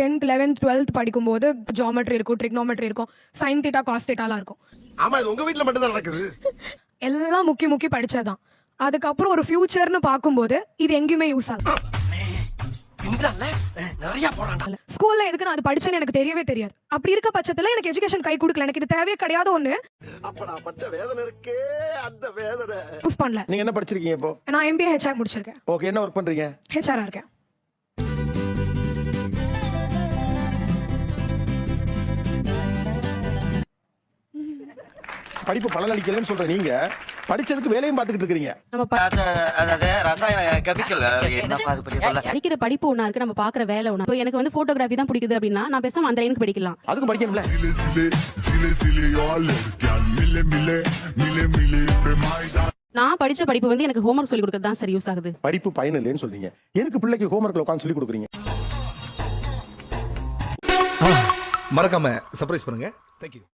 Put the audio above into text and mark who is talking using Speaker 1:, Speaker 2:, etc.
Speaker 1: Tenth eleventh twelfth படிக்கும்போது geometry இருக்கும் trigonometry இருக்கும் சைன் தீட்டா காஸ் தீட்டாலாம் இருக்கும்.
Speaker 2: ஆமா இது உங்க வீட்ல மட்டும் தான் நடக்குது.
Speaker 1: எல்லாம் முக்கி முக்கி படிச்சதுதான் அதுக்கப்புறம் ஒரு ஃபியூச்சர்னு பார்க்கும்போது இது எங்கேயுமே யூஸ் ஆகும்
Speaker 2: நிறைய
Speaker 1: ஸ்கூல்ல எதுக்கு நான் அது படிச்சேன்னு எனக்கு தெரியவே தெரியாது. அப்படி இருக்க பட்சத்துல எனக்கு எஜுகேஷன் கை கொடுக்கல. எனக்கு இது தேவையே கிடையாது ஒண்ணு.
Speaker 2: அப்ப நான் பட்ட வேதனை இருக்கே அந்த வேதனை.
Speaker 1: யூஸ் பண்ணல.
Speaker 3: நீங்க என்ன படிச்சிருக்கீங்க இப்போ?
Speaker 1: நான் எம்பிஏ ஹெச்ஆர் முடிச்சிருக்கேன்.
Speaker 3: ஓகே என்ன ஒர்க் பண்றீங்க?
Speaker 1: ஹெச்ஆரா இருக்கேன்.
Speaker 3: படிப்பு பலன் அளிக்கலன்னு சொல்ற நீங்க படிச்சதுக்கு வேலையும் பார்த்துக்கிட்டு இருக்கீங்க
Speaker 4: நம்ம ப-
Speaker 2: அதாவது ரசாயன கெமிக்கல் என்னப்பா அது பத்தி சொல்ல
Speaker 4: படிக்கிற படிப்பு ஒண்ணா இருக்கு நம்ம பாக்குற வேலை ஒண்ணா. இப்போ எனக்கு வந்து போட்டோகிராஃபி தான் பிடிக்குது அப்படின்னா நான் பேசாம அந்த லைனுக்கு படிக்கலாம்.
Speaker 3: அதுக்கும் படிக்கணும்ல.
Speaker 5: maida
Speaker 4: நான் படிச்ச படிப்பு வந்து எனக்கு ஹோம்ஒர்க் சொல்லி கொடுக்கறது தான் சரி யூஸ் ஆகுது.
Speaker 3: படிப்பு பயன் இல்லைன்னு சொல்றீங்க. எதுக்கு பிள்ளைக்கு ஹோம்ஒர்க்ல உட்காந்து சொல்லி கொடுக்குறீங்க?
Speaker 6: மறக்காம சர்ப்ரைஸ் பண்ணுங்க. தேங்க்யூ